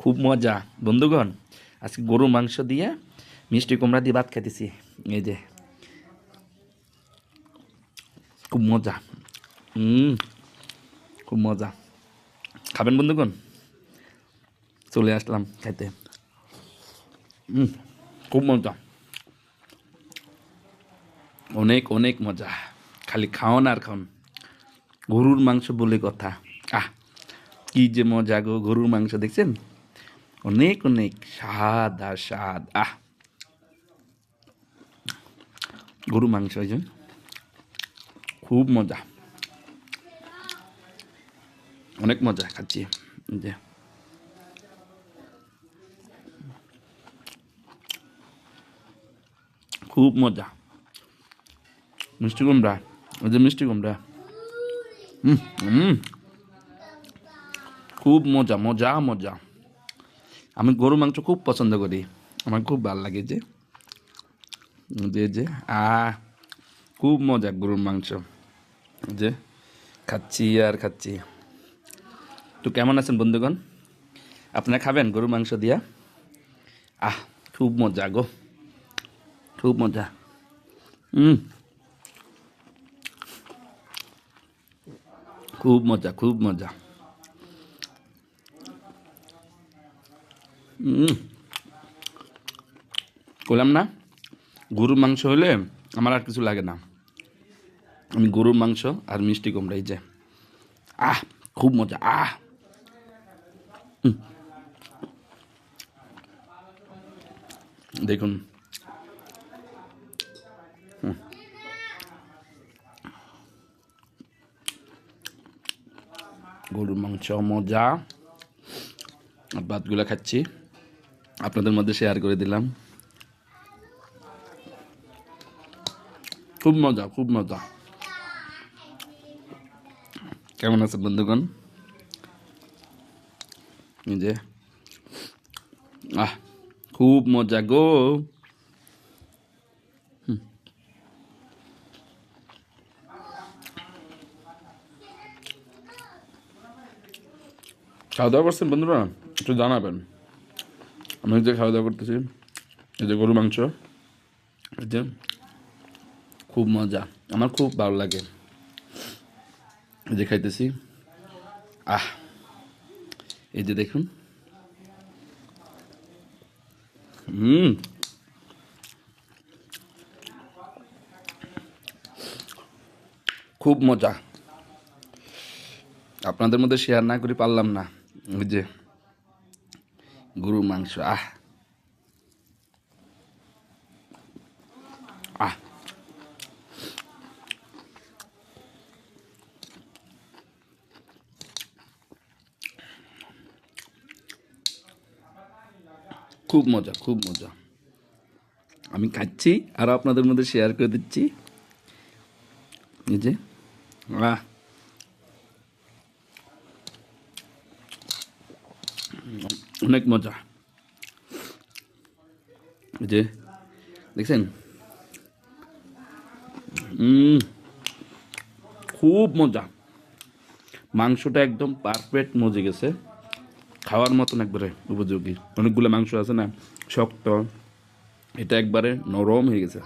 খুব মজা। বন্ধুগণ, আজকে গরু মাংস দিয়ে মিষ্টি কুমড়া দিয়ে ভাত খেতেছি এই যে, খুব মজা। হুম খুব মজা। খাবেন বন্ধুগণ? চলে আসলাম খাইতে। খুব মজা। অনেক অনেক মজা। খালি খাওয়ান আর খাওয়ান গরুর মাংস বলে কথা। আহ, কি যে মজা গো, গরুর মাংস, দেখছেন? অনেক অনেক স্বাদ আর আহ! গরু মাংস যে। খুব মজা। অনেক মজা খাচ্ছি। যে। খুব মজা। মিষ্টি কুমড়া। ওই যে মিষ্টি কুমড়া। হুম হুম খুব মজা মজা মজা। আমি গরু মাংস খুব পছন্দ করি। আমার খুব ভালো লাগে যে। যে যে। আ খুব মজা গরুর মাংস। যে, খাচ্ছি আর খাচ্ছি। তো কেমন আছেন বন্ধুগণ? আপনারা খাবেন গরুর মাংস দিয়া? আহ, খুব মজা গো। খুব মজা। হুম খুব মজা খুব মজা। বললাম না, গরুর মাংস হলে আমার আর কিছু লাগে না। আমি গরুর মাংস আর মিষ্টি কুমড়া, এই যে। আহ, খুব মজা, আহ। দেখুন। গরুর মাংস মজা। আর ভাতগুলো খাচ্ছি। আপনাদের মধ্যে শেয়ার করে দিলাম। খুব মজা খুব মজা। কেমন আছে বন্ধুগণ? যে, আহ, খুব মজা গো। খাওয়া দাওয়া করছেন বন্ধুরা? একটু জানাবেন। আমি যে খাওয়া দাওয়া করতেছি, এই যে গরু মাংস, এই যে খুব মজা, আমার খুব ভালো লাগে। এই যে খাইতেছি, আহ, এই যে দেখুন। হুম। খুব মজা। আপনাদের মধ্যে শেয়ার না করে পারলাম না ওই যে। গরুর মাংস আহ আহ খুব মজা খুব মজা। আমি খাচ্ছি আর আপনাদের মধ্যে শেয়ার করে দিচ্ছি। যে, আহ। অনেক মজা। যে, দেখছেন? খুব মজা। মাংসটা একদম পারফেক্ট মজে গেছে। খাওয়ার মতন একবারে উপযোগী। অনেকগুলো মাংস আছে না, শক্ত। এটা একবারে নরম হয়ে গেছে।